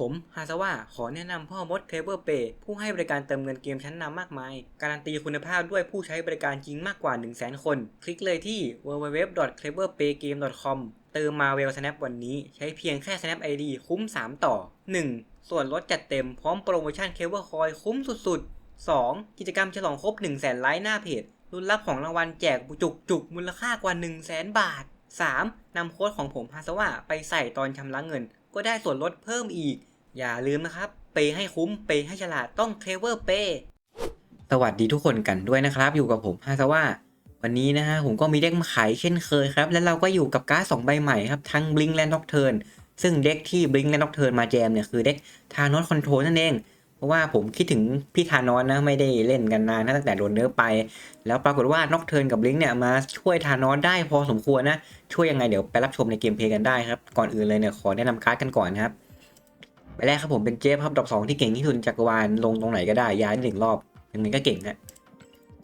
ผมฮาซาวะขอแนะนำพ่อมดเคเบิลเปผู้ให้บริการเติมเงินเกมชั้นนำมากมาย การันตีคุณภาพด้วยผู้ใช้บริการจริงมากกว่า 1 0 0 0 0แคน คลิกเลยที่ www.cleverpaygame.com เติมมาเวล Snap วันนี้ใช้เพียงแค่ Snap ID คุ้ม 3 ต่อ 1. ส่วนลดจัดเต็มพร้อมโปรโมชั่นเคเบิลคอยคุ้มสุดๆ 2. กิจกรรมฉลองครบ 1 0 0 0 0แสนไลค์หน้าเพจรุ่นรับของรางวัลแจกจุกจุกมูลค่ากว่า 1 0 0 0 0แสนบาท 3. นำโค้ดของผมฮาซาวะไปใส่ตอนชำระเงิน ก็ได้ส่วนลดเพิ่มอีก อย่าลืมนะครับ เปย์ให้คุ้ม เปย์ให้ฉลาดต้องเคเวอร์เปย์สวัสดีทุกคนกันด้วยนะครับ อยู่กับผมฮาซาวะวันนี้นะฮะผมก็มีเด็กมาขายเช่นเคยครับ และเราก็อยู่กับการ์ดสองใบใหม่ครับทั้ง Blink และ Nocturne ซึ่งเด็กที่ Blink และ Nocturne มาแจมเนี่ยคือเด็กทานอสคอนโทรนั่นเองเพราะว่าผมคิดถึงพี่ทานอสนะไม่ได้เล่นกันนานนะตั้งแต่โดนเนื้อไป แล้วปรากฏว่าน็อกเทิร์นกับลิงเนี่ยมาช่วยทานอสได้พอสมควรนะช่วยยังไงเดี๋ยวไปรับชมในเกมเพลย์กันได้ครับก่อนอื่นเลยเนี่ยขอแนะนำการ์ดกันก่อนนะครับ ไปแรกครับผมเป็นเจฟครับดอกสองที่เก่งที่สุดจักรวาลลงตรงไหนก็ได้ย้ายหนึ่งรอบยังไงก็เก่งนะ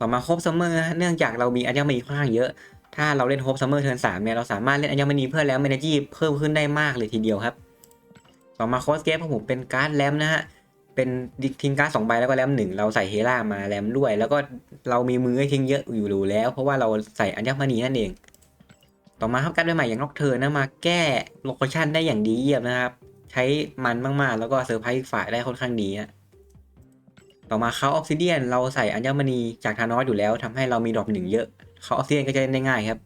ต่อมาโฮปซัมเมอร์เนื่องจากเรามีอัญมณีค่อนข้างเยอะ ถ้าเราเล่นโฮปซัมเมอร์เทิร์นสามเนี่ยเราสามารถเล่นอัญมณีเพื่อแล้วเมนจีเพิ่มขึ้นได้มากเลยทีเดียวครับ ต่อมาคอสเกฟของผมเป็นการ์ดแรมนะฮะเป็นทิ้งการ์ดสองใบแล้วก็แรมหนึ่งเราใส่เฮล่ามาแรมด้วย แล้วก็เรามีมือให้ทิ้งเยอะอยู่แล้ว เพราะว่าเราใส่อัญมณีนั่นเอง ต่อมาครับการ์ดใหม่อย่างนอกเธอนะมาแก้โลเคชั่นได้อย่างดีเยี่ยมนะครับ ช้มันมากๆ แล้วก็เซอร์ไพรส์อีกฝ่ายได้ค่อนข้างดีฮะต่อมาเขาออฟซิเดียนเราใส่อัญมณีจากทานอสอยู่แล้วทำให้เรามีดรอปหนึ่งเยอะเขาออฟซิเดียนก็จะเล่นได้ง่ายครับ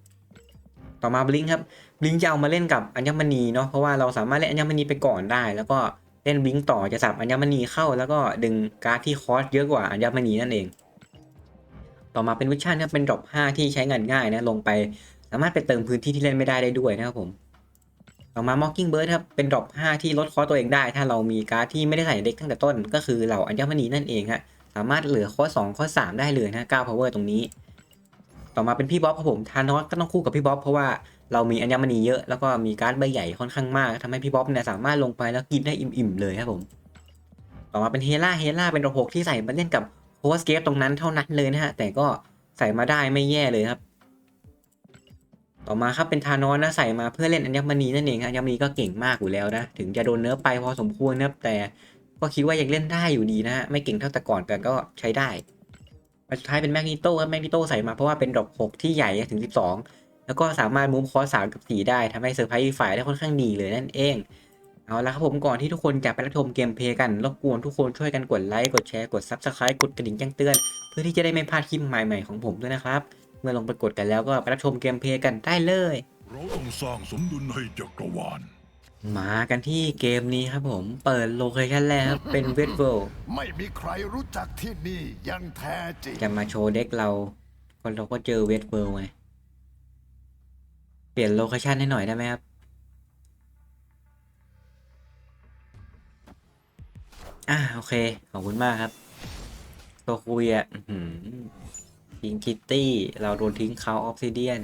ต่อมาบลิงครับบลิงจะเอามาเล่นกับอัญมณีเนาะเพราะว่าเราสามารถเล่นอัญมณีไปก่อนได้ แล้วก็เล่นบลิงต่อจะสับอัญมณีเข้า แล้วก็ดึงการ์ดที่คอสเยอะกว่าอัญมณีนั่นเอง ต่อมาเป็นวิชั่นครับเป็นดรอป5ที่ใช้งานง่ายนะลงไป สามารถไปเติมพื้นที่ที่เล่นไม่ได้ได้ด้วยนะครับผม ต่อมา Mocking Bird ครับ เป็นดรอป5ที่ลดคอตัวเองได้ ถ้าเรามีการ์ดที่ไม่ได้ใส่เด็กตั้งแต่ต้น ก็คือเหล่าอัญมณีนั่นเองฮะ สามารถเหลือคอส2คอ3 ได้เลยนะ9 power ตรงนี้ ต่อมาเป็นพี่บ๊อบครับผม ทานอสก็ต้องคู่กับพี่บ๊อบเพราะว่าเรามีอัญมณีเยอะ แล้วก็มีการ์ดใบใหญ่ค่อนข้างมากทำให้พี่บ๊อบเนี่ยสามารถลงไปแล้วกินได้อิ่มๆเลยครับผม ต่อมาเป็นเฮล่า เฮล่าเป็นระบบที่ใส่มาเล่นกับโฮสเกฟตรงนั้นเท่านั้นเลยนะฮะ แต่ก็ใส่มาได้ไม่แย่เลยครับ ต่อมาครับเป็นทานอสนะใส่มาเพื่อเล่นอัญมณีนั่นเองอัญมณีก็เก่งมากอยู่แล้วนะ ถึงจะโดนเนื้อไปพอสมควรนะครับแต่ก็คิดว่ายังเล่นได้อยู่ดีนะฮะไม่เก่งเท่าแต่ก่อนแต่ก็ใช้ได้สุดท้ายเป็นแมกนิโต้ครับแมกนิโต้ใส่มาเพราะว่าเป็นดอกหกที่ใหญ่ถึง 12 แล้วก็สามารถมูฟคอสสามกับสี่ได้ทำให้เซอร์ไพรส์ฝ่ายได้ค่อนข้างดีเลยนั่นเองเอาละครับผมก่อนที่ทุกคนจะไปรับชมเกมเพลย์กันรบกวนทุกคนช่วยกันกดไลค์กดแชร์กด Subscribe กดกระดิ่งแจ้งเตือน เพื่อที่จะได้ไม่พลาดคลิปใหม่ๆของผมด้วยนะครับ เมื่อลงไปกดกันแล้วก็ไปรับชมเกมเพลย์กันได้เลย เราต้องสร้างสมดุลให้จักรวาล มากันที่เกมนี้ครับผม เปิดโลเคชั่นแรกครับ เป็นเวทเวิลด์ไม่มีใครรู้จักที่นี่อยังแท้จริง จะมาโชว์เด็กเราก็เราก็เจอเวทเวิลด์ไง เปลี่ยนโลเคชั่นให้หน่อยได้ไหมครับ อ่าโอเค ขอบคุณมากครับโซคุยอะอื้อหือ ทิ้งคิตตี้ เราโดนทิ้งเขาออฟซิเดียน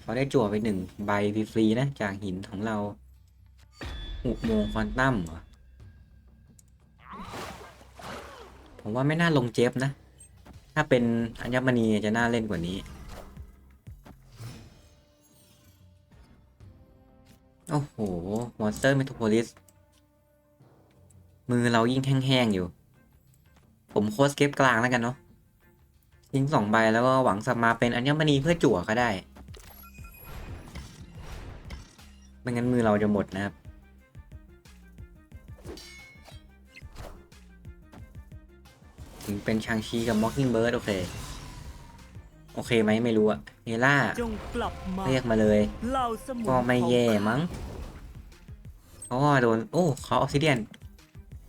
เขาได้จั่วไปหนึ่งใบฟรีๆนะ จากหินของเราอุโมงค์ควอนตัมเหรอ ผมว่าไม่น่าลงเจฟนะ ถ้าเป็นอัญมณีจะน่าเล่นกว่านี้ โอ้โห มอนสเตอร์เมโทรโพลิส มือเรายิ่งแห้งๆอยู่ ผมโค้ชเก็บกลางแล้วกันเนาะ ทิ้งสองใบแล้วก็หวังสับมาเป็นอัญมณีเพื่อจั่วก็ได้ ไม่งั้นมือเราจะหมดนะครับ ถึงเป็นชางชีกับ Mocking Bird โอเค โอเคไหมไม่รู้อะเฮล่าเรียกมาเลยเก็ไม่แย่มั้งเพราะว่าโดน โอ้เขาออฟซิเดียน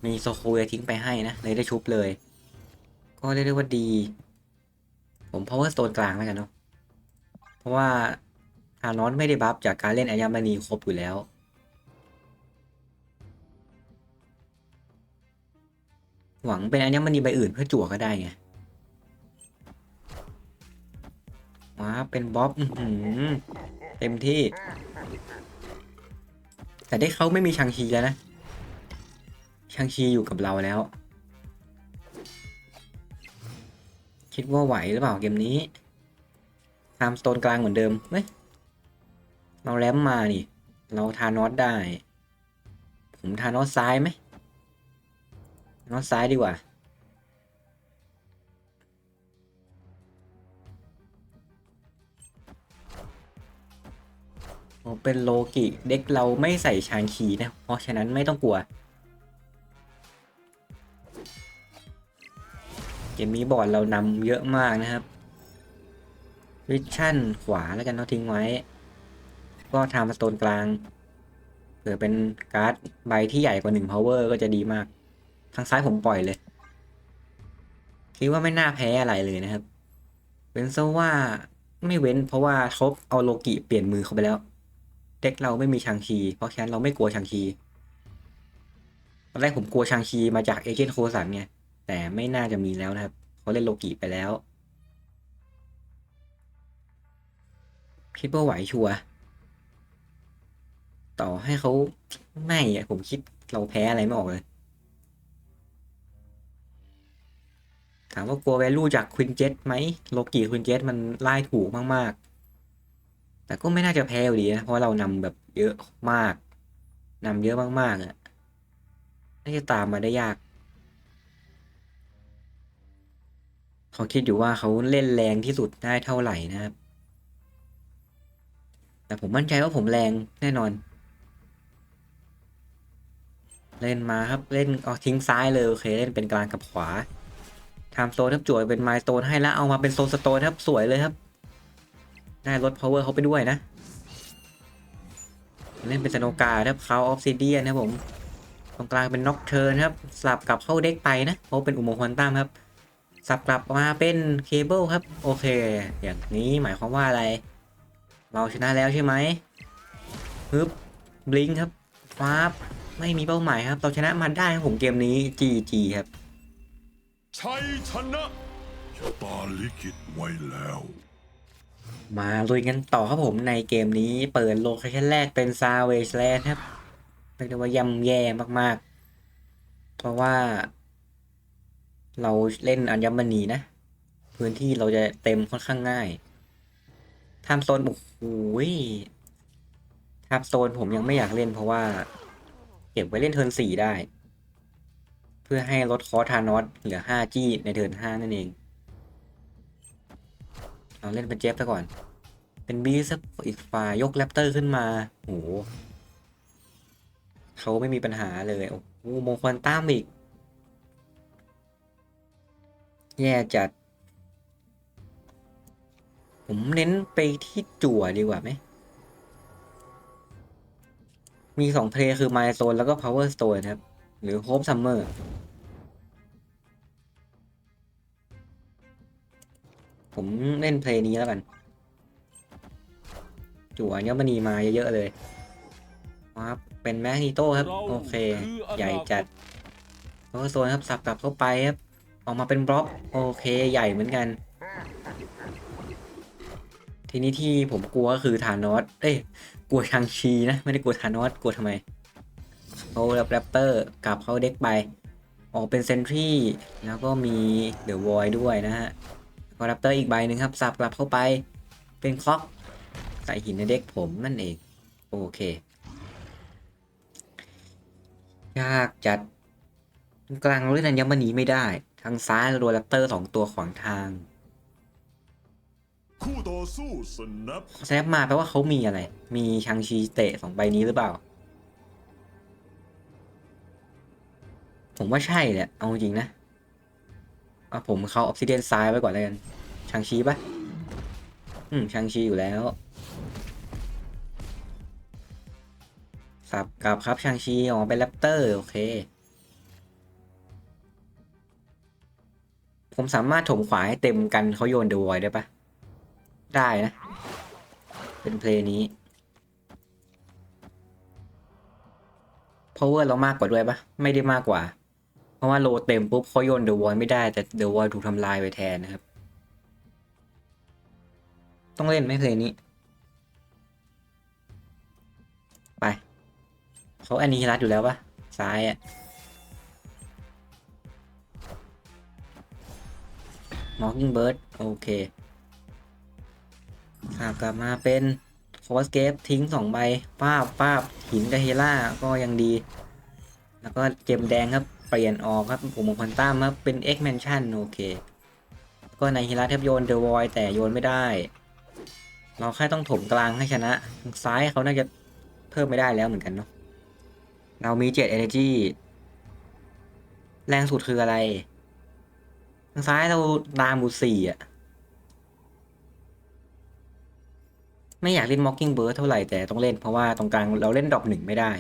มีโซโคเอทิ้งไปให้นะ เลยได้ชุบเลย ก็เรียกได้ว่าดี ผม power stone กลางแล้วกันเนาะ เพราะว่าทานอนไม่ได้บัฟจากการเล่นอัญมณีครบอยู่แล้ว หวังเป็นอัญมณีใบอื่นเพื่อจั่วก็ได้ไงว้าเป็นบ๊อบเต็มที่ แต่ได้เขาไม่มีชังชีแล้วนะ ชังชีอยู่กับเราแล้ว คิดว่าไหวหรือเปล่าเกมนี้ทามสโตนกลางเหมือนเดิมเฮ้ยเราแรมมานี่ เราทานอสได้ ผมทานอสซ้ายไหมนอสซ้ายดีกว่า โอเป็นโลกิ เด็กเราไม่ใส่ชางคีนะ เพราะฉะนั้นไม่ต้องกลัว เกมนี้บอร์ดเรานำเยอะมากนะครับวิชั่นขวาแล้วกันเราทิ้งไว้ ก็ทำสโตนกลางเผื่อเป็นการ์ดใบที่ใหญ่กว่าหนึ่ง power ก็จะดีมาก ทางซ้ายผมปล่อยเลย คิดว่าไม่น่าแพ้อะไรเลยนะครับ เว้นซะว่าไม่เว้นเพราะว่าเขาเอาโลกิเปลี่ยนมือเขาไปแล้ว เด็กเราไม่มีชางชีเพราะฉะนั้นเราไม่กลัวชางชีตอนแรกผมกลัวชางชีมาจากเอเจนต์โคสันไง แต่ไม่น่าจะมีแล้วนะครับเขาเล่นโลกิไปแล้วคิดว่าไหวชัวร์ต่อให้เขาไม่อะผมคิดเราแพ้อะไรไม่ออกเลย ถามว่ากลัวแวลูจากควินเจ็ตไหมโลกิควินเจ็ตมันไล่ถูกมาก ๆ แต่ก็ไม่น่าจะแพ้อยู่ดีนะ เพราะเรานำแบบเยอะมากนำเยอะมากๆอะน่าจะตามมาได้ยาก เขาคิดอยู่ว่าเขาเล่นแรงที่สุดได้เท่าไหร่นะครับ แต่ผมมั่นใจว่าผมแรงแน่นอน เล่นมาครับเล่นเอาทิ้งซ้ายเลยโอเคเล่นเป็นกลางกับขวาทำโซนทับจวดเป็นไมล์โตนให้แล้วเอามาเป็นโซนสโตนครับสวยเลยครับได้ลด power เขาไปด้วยนะ เล่นเป็นสโนกาครับเขาออฟซิเดียนะครับผมตรงกลางเป็นน็อกเทิร์นครับ สลับกลับเข้าเด็กไปนะเพราะเป็นอุโมงค์ควอนตัมครับ สับกลับมาเป็นเคเบิลครับ โอเค อย่างนี้หมายความว่าอะไร เราชนะแล้วใช่ไหมฮึบบลิงครับฟ้าบไม่มีเป้าหมายครับ เราชนะมันได้ครับผมเกมนี้ GG ครับชัยชนะชะตาลิขิตไว้แล้ว มาลุยกันต่อครับผมในเกมนี้เปิดโลเคชั่นแรกเป็นซาเวชแลนด์ครับเรียกได้ว่าย่ำแย่มากๆ เพราะว่า เราเล่นอัญมณีนะ พื้นที่เราจะเต็มค่อนข้างง่ายทำโซนโอ้โหทำโซนผมยังไม่อยากเล่นเพราะว่า เก็บไว้เล่นเทิร์นสี่ได้ เพื่อให้ลดคอทานอสเหลือห้าจี้ในเทิร์นห้านั่นเอง เราเล่นเป็นเจฟซะก่อน เป็นบีซะอีกฝ่ายยกแรปเตอร์ขึ้นมาโหเขาไม่มีปัญหาเลย โอ้โหมงคลตั้มอีก แย่จัด ผมเน้นไปที่จั่วดีกว่าไหม มีสองเพลย์คือ m ม l e s t o n e แล้วก็ Power Stone ครับ หรือ Hope Summer ผมเล่นเพลย์นี้แล้วกัน จั่วเนี้ยมันนีมาเยอะๆเลยครับเป็นแมกนิโต้ครับ โอเค ใหญ่จัดเพราะว่าโซนครับ สับกลับเข้าไปครับ ออกมาเป็นบล็อกโอเคใหญ่เหมือนกัน ทีนี้ที่ผมกลัวก็คือธานอสเอ้ยกลัวชังชีนะไม่ได้กลัวธานอสกลัวทำไมเขาแรปเตอร์กลับเข้าเด็กไป ออกเป็นเซนทรีแล้วก็มีเดอะวอยด้วยนะฮะก็แรปเตอร์อีกใบหนึ่งครับสับกลับเข้าไปเป็นคล็อกใส่หินในเด็กผมนั่นเองโอเคยากจัดกลางเราเล่นอัญมณีไม่ได้ ทางซ้ายเราโดนแรปเตอร์สองตัวขวางทางคู่ต่อสู้สนับแซฟมาแปลว่าเขามีอะไร มีชังชีเตะสองใบนี้หรือเปล่า ผมว่าใช่แหละ เอาจริงนะเอาผมเขาออฟซิเดียนซ้ายไว้ก่อนแล้วกัน ชังชีปะอืม ชังชีอยู่แล้ว สับกลับครับชังชีออกเป็นแรปเตอร์ โอเค ผมสามารถถมขวาให้เต็มกันเขาโยนเดอะวอยได้ปะได้นะ เป็นเพลงนี้ power เรามากกว่าด้วยปะไม่ได้มากกว่า เพราะว่าโลเต็มปุ๊บเขาโยนเดอะวอยไม่ได้แต่เดอะวอยถูกทำลายไปแทนนะครับ ต้องเล่นไหมเพลงนี้ ไปเขาอันนี้รัดอยู่แล้วปะซ้ายอะ Mockingbird โอเคครับกลับมาเป็นโคสเกฟทิ้งสองใบป้าบป้าบหินกับเฮล่าก็ยังดี แล้วก็เกมแดงครับ เปลี่ยนออกครับผมของคอนต้ามครับ เป็น X Mansion โอเค ก็ในฮิราเทพโยนเดอะวอยแต่โยนไม่ได้ เราแค่ต้องถมกลางให้ชนะทางซ้ายเขาน่าจะเพิ่มไม่ได้แล้วเหมือนกันเนาะเรามีเจ็ด Energy แรงสุดคืออะไร ทางซ้ายเราดามูสี่อะไม่อยากเล่น Mocking Bird เท่าไหร่แต่ต้องเล่นเพราะว่าตรงกลางเราเล่นดอกหนึ่งไม่ได้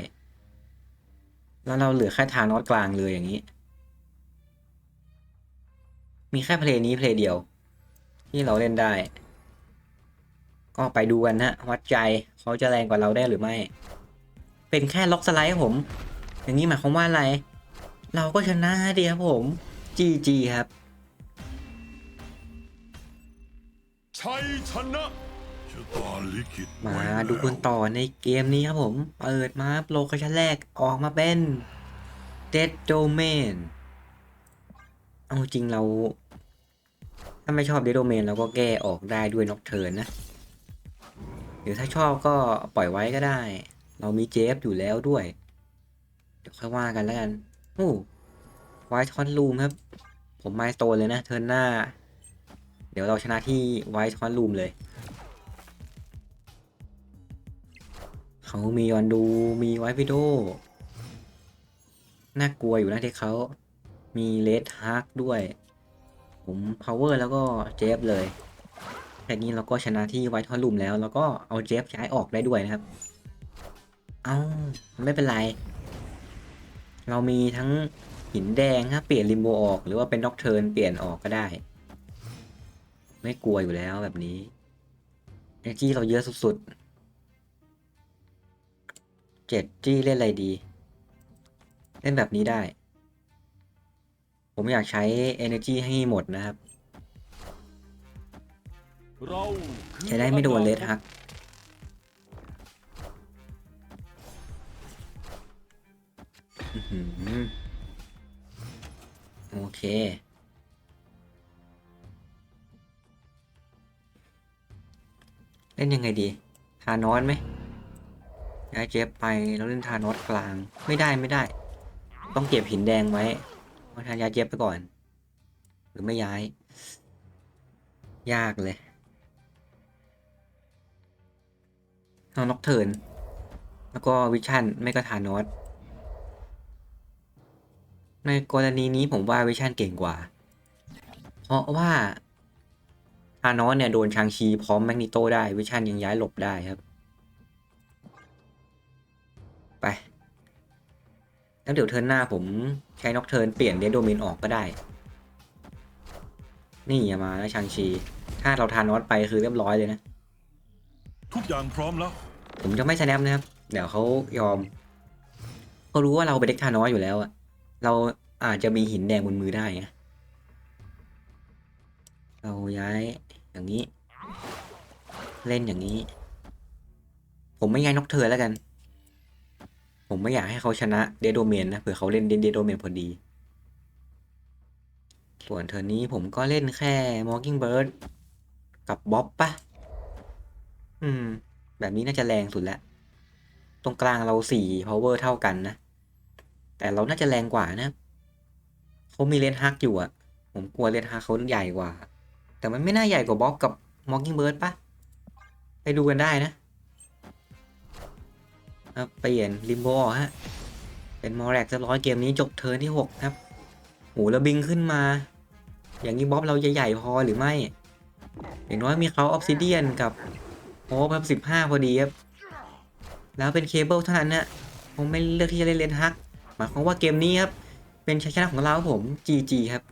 แล้วเราเหลือแค่ทานอสกลางเลยอย่างนี้ มีแค่เพลงนี้เพลงเดียว ที่เราเล่นได้ ก็ไปดูกันนะวัดใจเขาจะแรงกว่าเราได้หรือไม่ เป็นแค่ล็อกสไลด์ผม อย่างนี้หมายความว่าอะไร เราก็ชนะดีครับผม GG ครับ ชัยชนะชะตาลิขิตมาไว้ดูกันต่อในเกมนี้ครับผม เปิดมาโลเคชั่นแรกออกมาเป็น Dead Domain เอาจริงเรา ถ้าไม่ชอบ Dead Domain เราก็แก้ออกได้ด้วย Nocturne นะ หรือถ้าชอบก็ปล่อยไว้ก็ได้ เรามีเจฟอยู่แล้วด้วย เดี๋ยวค่อยว่ากันแล้วกัน โอ้ไวท์ทอนลูมครับ ผมไมโตเลยนะ เทิร์นหน้า เดี๋ยวเราชนะที่ไวท์ทอนลูมเลย เขามียอนดูมีไวท์วิดโอน่ากลัวอยู่นะที่เขา มีเลดฮาร์กด้วย ผมพาวเวอร์แล้วก็เจฟเลยแค่นี้เราก็ชนะที่ไวท์ทอนลูมแล้ว แล้วก็เอาเจฟย้ายออกได้ด้วยนะครับ เอาไม่เป็นไร เรามีทั้งหินแดงครับเปลี่ยนริมโบออก หรือว่าเป็นด็อกเทิร์นเปลี่ยนออกก็ได้ ไม่กลัวอยู่แล้วแบบนี้เอจี้เราเยอะสุดๆเจ็ดจี้เล่นอะไรดี เล่นแบบนี้ได้ ผมอยากใช้ Energy ให้หมดนะครับ จะได้ไม่โดนเลดฮักโอเค เล่นยังไงดีทานอสไหมย้ายเจฟไปแล้วเล่นทานอสกลางไม่ได้ไม่ได้ ต้องเก็บหินแดงไว้เพราทานยาเจฟไปก่อน หรือไม่ย้าย ยากเลยเอาน็อกเทิร์นแล้วก็วิชั่นไม่ก็ทานอสในกรณีนี้ผมว่าวิชั่นเก่งกว่า เพราะว่า ทานอสเนี่ยโดนชางชีพร้อมแมกนิโตได้ วิชั่นยังย้ายหลบได้ครับ ไปแล้วเดี๋ยวเทิร์นหน้าผมใช้น็อกเทิร์นเปลี่ยนเดนโดเมนออกก็ได้ นี่อย่ามาแล้วชางชี ถ้าเราทานอสไปคือเรียบร้อยเลยนะ ทุกอย่างพร้อมแล้ว ผมจะไม่สแนปนะครับ เดี๋ยวเขายอมเขารู้ว่าเราเป็นเด็กทานอสอยู่แล้วอะเราอาจจะมีหินแดงบนมือได้ไงเราย้าย อย่างนี้ เล่นอย่างนี้ ผมไม่ย้ายนกเธอแล้วกัน ผมไม่อยากให้เขาชนะเดโดเมนนะเผื่อเขาเล่นเดโดเมนพอดี ส่วนเทอร์นี้ผมก็เล่นแค่ Mockingbird กับบ๊อบปะอืม แบบนี้น่าจะแรงสุดแล้ว ตรงกลางเราสี่ power เท่ากันนะ แต่เราน่าจะแรงกว่านะเขามีเลนฮักอยู่อะผมกลัวเลนฮักเขาใหญ่กว่า แต่มันไม่น่าใหญ่กว่าบ๊อบกับ Mockingbird ปะไปดูกันได้นะเปลี่ยนริมโบฮะ เป็นมอแรกจะร้อยเกมนี้จบเทิร์นที่หกครับโหแล้วบิงขึ้นมา อย่างนี้บ๊อบเราใหญ่พอหรือไม่ อย่างน้อยมีเขาออฟซิเดียนกับโอ้แบบสิบห้าพอดีครับ แล้วเป็นเคเบิลเท่านั้นนะผมไม่เลือกที่จะเล่นเลนฮัก หมายความว่าเกมนี้ครับ เป็นชัยชนะของเราผม GG ครับ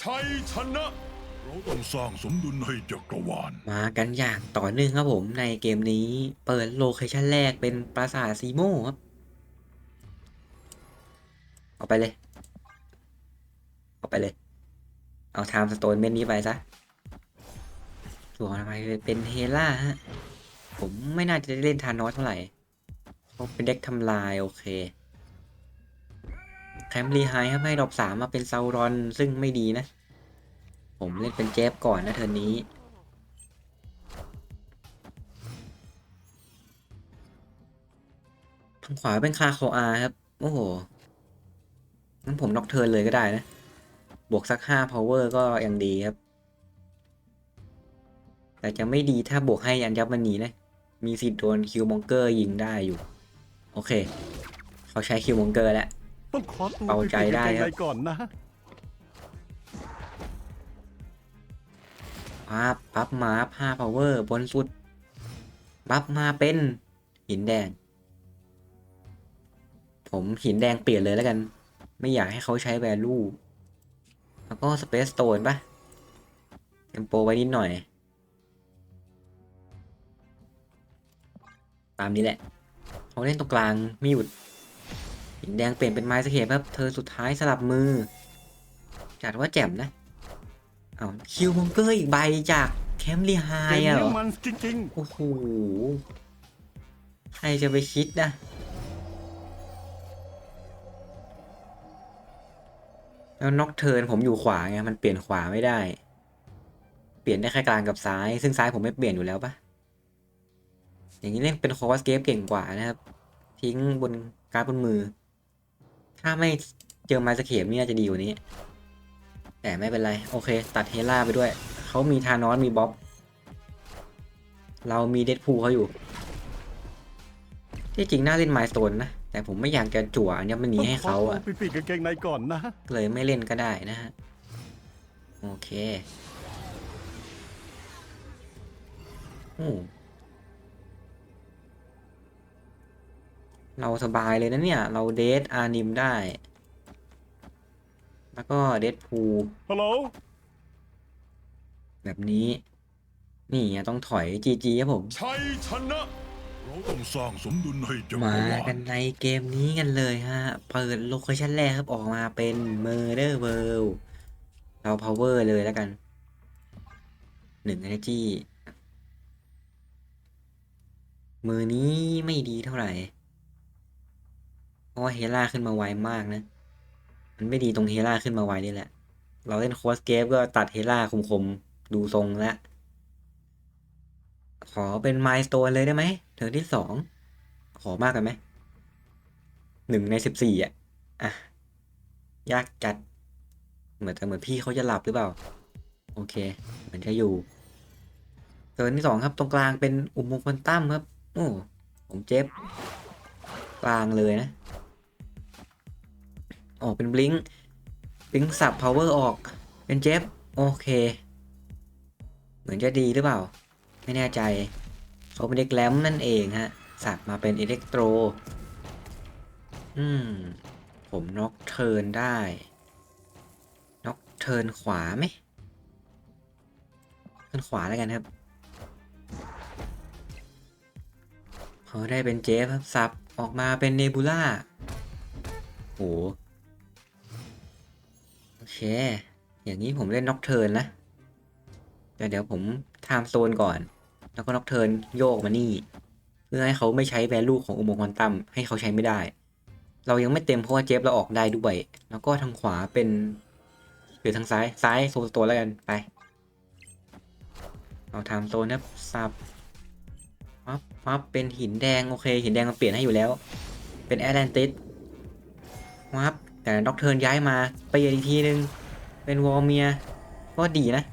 ชัยชนะ เราต้องสร้างสมดุลให้จักรวาล มากันอย่างต่อเนื่องครับผมในเกมนี้ เปิดโลเคชันแรกเป็นปราสาทซีโมครับ เอาไปเลย เอาไปเลย เอาไทม์สโตนเม็ดนี้ไปซะส่วนอะไรเป็นเฮล่าฮะ ผมไม่น่าจะได้เล่นทานอสเท่าไหร่เขาเป็นเด็กทำลายโอเค แคมป์รีไฮครับให้ดอกสามมาเป็นซารอนซึ่งไม่ดีนะ ผมเล่นเป็นเจฟก่อนนะเทิร์นนี้ ทางขวาเป็นคาโคอาครับ โอ้โห งั้นผมน็อกเทิร์นเลยก็ได้นะ บวกสักห้า power ก็ยังดีครับ แต่จะไม่ดีถ้าบวกให้อัญญมณีนะ มีสิทธิ์โดนคิวมองเกอร์ยิงได้อยู่ โอเค เขาใช้คิวมองเกอร์แล้ว ต้องขอตัวเอาใจได้ปเปลี่ยนครับกางเกงในก่อนนะ ปั๊บปั๊บมาห้า power บนสุดปั๊บมาเป็น หินแดง ผมหินแดงเปลี่ยนเลยแล้วกัน ไม่อยากให้เขาใช้ value แล้วก็ space stone ปะเต็มโปไว้นิดหน่อย ตามนี้แหละ เขาเล่นตรงกลางไม่หยุดหิน แดงเปลี่ยนเป็นไม้สเคปครับ เธอสุดท้ายสลับมือ จัดว่าแจ่มนะ เอาคิวมองเกอร์อีกใบจากแคมป์ลีไฮเกมอะเหรนี้อมันจริงโอ้โห ใครจะไปคิดนะแล้วน็อกเทิร์นผมอยู่ขวาไงมันเปลี่ยนขวาไม่ได้ เปลี่ยนได้แค่กลางกับซ้าย ซึ่งซ้ายผมไม่เปลี่ยนอยู่แล้วปะอย่างนี้เล่นเป็นคอร์สเกฟเก่งกว่านะครับ ทิ้งบนการ์ดบนมือ ถ้าไม่เจอไม้สเคปนี่น่าจะดีกว่านี้ แต่ไม่เป็นไร โอเค ตัดเฮล่าไปด้วย เขามีทานอสมีบ๊อบ เรามีเดดพูลเขาอยู่ ที่จริงน่าเล่นไมล์สโตนนะ แต่ผมไม่อยากจะจั่วอัญมๆณีต้องให้ขอเขาตัวอะไปเปลี่ยนกางเกงในก่อนนะ เลยไม่เล่นก็ได้นะฮะ โอเคโอ้ เราสบายเลยนะเนี่ย เราเดทอานิมได้ แล้วก็เดทพูลฮัลโหลแบบนี้ นี่ไงต้องถอยจีจีครับผมชัยชนะเราต้องสร้างสมดุลให้จักรมาวากัลนในเกมนี้กันเลยฮะ เปิดโลเคชั่นแรกครับออกมาเป็น Murder World เรา power เลยแล้วกันหนึ่ง energy มือนี้ไม่ดีเท่าไหร่เพ ราะว่าเฮล่าขึ้นมาไวมากนะ มันไม่ดีตรงเฮล่าขึ้นมาไวนี่แหละ เราเล่นโคสเกฟก็ตัดเฮล่าคมๆ ดูทรงแล้ว ขอเป็นไมล์สโตนเลยได้ไหมเทิร์นที่สอง ขอมากกันไหม หนึ่งในสิบสี่อะ อะ ยากจัด เหมือนแต่เหมือนพี่เขาจะหลับหรือเปล่า โอเค เหมือนจะอยู่ เทิร์นที่สองครับ ตรงกลางเป็นอุโมงค์ควอนตัมครับ โอ้ผมเจ็บกลางเลยนะ ออกเป็นบลิงบลิงสับพาวเวอร์ออก เป็นเจ็บโอเค เหมือนจะดีหรือเปล่า ไม่แน่ใจ เขาเป็นเด็กแรมนั่นเองฮะ สับมาเป็นอิเล็กโทรอืม ผมน็อกเทิร์นได้น็อกเทิร์นขวาไหมเทิร์นขวาแล้วกันครับเขาได้เป็นเจฟครับสับออกมาเป็นเนบูล่าโห เค อย่างนี้ผมเล่นน็อกเทิร์นนะแต่เดี๋ยวผมไทม์โซนก่อน แล้วก็น็อกเทิร์นโยกมานี่ เพื่อให้เขาไม่ใช้แวลูของอุโมงค์ควอนตัมให้เขาใช้ไม่ได้ เรายังไม่เต็มเพราะว่าเจฟเราออกได้ด้วย แล้วก็ทางขวาเป็นหรือทางซ้ายซ้ายโซนตัวแล้วกันไป เอาไทม์โซนนะสับปั๊บปั๊บเป็นหินแดงโอเค หินแดงมันเปลี่ยนให้อยู่แล้ว เป็นแอตแลนติสวับ แต่ด็อกเทิร์นย้ายมาไปอีกทีนึง เป็นวอลเมียก็ดีนะ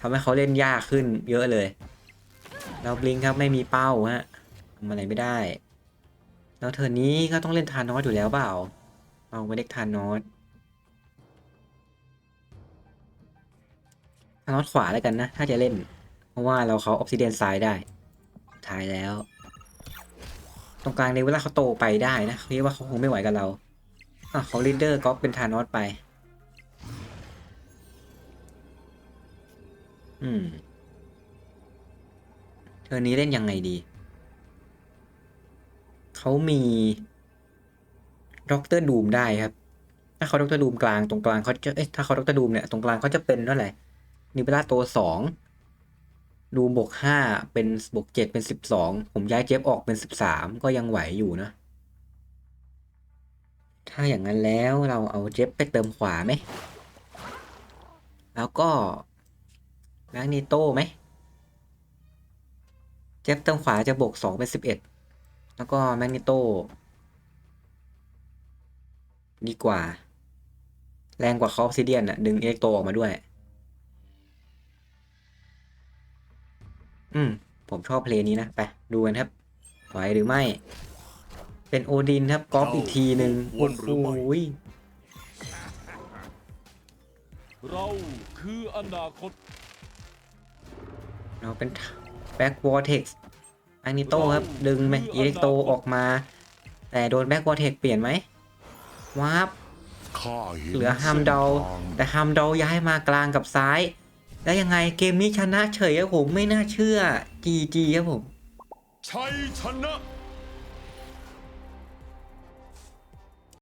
ทำให้เขาเล่นยากขึ้นเยอะเลย เราบลิงครับไม่มีเป้าฮะทำอะไรไม่ได้ แล้วเทิร์นนี้ก็ต้องเล่นทานอสอยู่แล้วเปล่าเอาไปเล็กทานอสทานอสขวาแล้วกันนะ ถ้าจะเล่น เพราะว่าเราเขาออฟซิเดียนซ้ายได้ท้ายแล้ว ตรงกลางในเวลาเขาโตไปได้นะเรียกว่าเขาคงไม่ไหวกับเรา อะเขาลีดเดอร์ก็เป็นทานอสไป อืมเทอนี้เล่นยังไงดี เขามีด็อกเตอร์ดูมได้ครับ ถ้าเขาด็อกเตอร์ดูมกลางตรงกลางเขาจะ เอ้ยถ้าเขาด็อกเตอร์ดูมเนี่ยตรงกลางเขาจะเป็นเท่าไหร่นิเบล่าตัวสองดูมบวกห้าเป็นบวกเจ็ดเป็นสิบสองผมย้ายเจฟออกเป็นสิบสามก็ยังไหวอยู่นะ ถ้าอย่างนั้นแล้วเราเอาเจฟไปเติมขวาไหม แล้วก็แมกนีโต้ไหม เจฟเติมขวาจะบวกสองเป็นสิบเอ็ดแล้วก็แมกนีโต้ดีกว่า แรงกว่าคอฟซิเดียนอะดึงเอ็กโตออกมาด้วย อืม ผมชอบเพลงนี้นะ ไป ดูกันครับไหวหรือไม่ เป็นโอดินครับกอล์ฟอีกทีหนึ่งเจ้าควรหรือไม่โอ้ยเราคืออนาคต เราเป็นแบ็กวอร์เท็กซ์อันนิโตครับ ดึงไปอิเล็กโตออกมา แต่โดนแบ็กวอร์เท็กเปลี่ยนไหมวาร์ปข้าเห็นเหลือฮัมเดาส้นทางแต่ฮัมเดาย้ายมากลางกับซ้าย แล้วยังไงเกมนี้ชนะเฉยครับผมไม่น่าเชื่อ GG ครับผมชัยชนะ